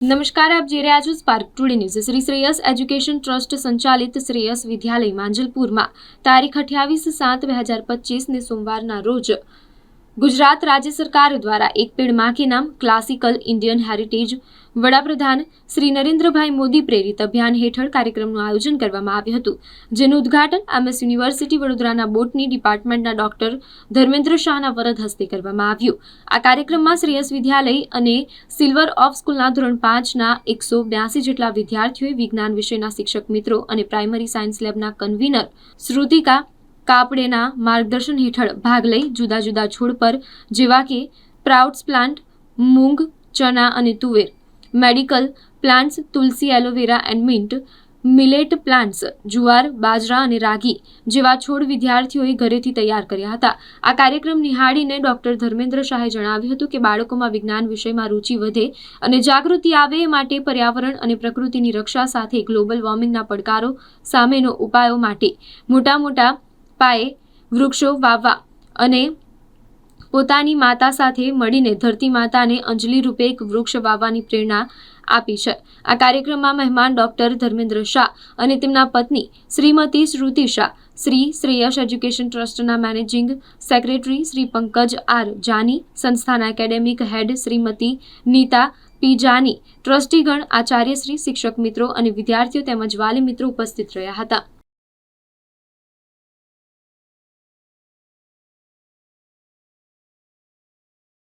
નમસ્કાર, આપ જોઈ રહ્યા છો Spark Today News Shri Shreyas education trust સંચાલિત શ્રેયસ વિદ્યાલય માંજલપુરમાં તારીખ અઠ્યાવીસ સાત બે હજાર પચીસને સોમવારના રોજ ગુજરાત રાજ્ય સરકાર દ્વારા એક પેડમાં નામ ક્લાસિકલ ઇન્ડિયન હેરિટેજ વડાપ્રધાન શ્રી નરેન્દ્રભાઈ મોદી પ્રેરિત અભિયાન હેઠળ કાર્યક્રમનું આયોજન કરવામાં આવ્યું હતું, જેનું ઉદ્ઘાટન એમએસ યુનિવર્સિટી વડોદરાના બોટની ડિપાર્ટમેન્ટના ડોક્ટર ધર્મેન્દ્ર શાહના વરદ હસ્તે કરવામાં આવ્યું. આ કાર્યક્રમમાં શ્રેયસ વિદ્યાલય અને સિલ્વર ઓફ સ્કૂલના ધોરણ પાંચના એકસો બ્યાસી જેટલા વિદ્યાર્થીઓએ વિજ્ઞાન વિષયના શિક્ષક મિત્રો અને પ્રાઇમરી સાયન્સ લેબના કન્વીનર શ્રુતિકા કાપડેના માર્ગદર્શન હેઠળ ભાગ લઈ જુદા જુદા છોડ પર, જેવા કે પ્રાઉટ્સ પ્લાન્ટ, મૂંગ ચણા અને તુવેર, medical plants, Tulsi aloe vera and mint, millet plants, જુવાર, બાજરા અને રાગી જેવા છોડ વિદ્યાર્થીઓએ ઘરેથી તૈયાર કર્યા હતા. આ કાર્યક્રમ નિહાળીને ડોક્ટર ધર્મેન્દ્ર શાહે જણાવ્યું હતું કે બાળકોમાં વિજ્ઞાન વિષયમાં રુચિ વધે અને જાગૃતિ આવે એ માટે પર્યાવરણ અને પ્રકૃતિની રક્ષા સાથે ગ્લોબલ વોર્મિંગના પડકારો સામેનો ઉપાયો માટે મોટા મોટા પાયે વૃક્ષો વાવવા અને પોતાની માતા સાથે મળીને ધરતી માતાને અંજલિ રૂપે એક વૃક્ષ વાવવાની પ્રેરણા આપી છે. આ કાર્યક્રમમાં મહેમાન ડોક્ટર ધર્મેન્દ્ર શાહ અને તેમના પત્ની શ્રીમતી શ્રુતિ શાહ, શ્રી શ્રેયસ એજ્યુકેશન ટ્રસ્ટના managing secretary Shri Pankaj R Jani, સંસ્થાના academic head Shrimati Nita P Jani, ટ્રસ્ટીગણ આચાર્યશ્રી શિક્ષક મિત્રો અને વિદ્યાર્થીઓ તેમજ વાલી મિત્રો ઉપસ્થિત રહ્યા હતા.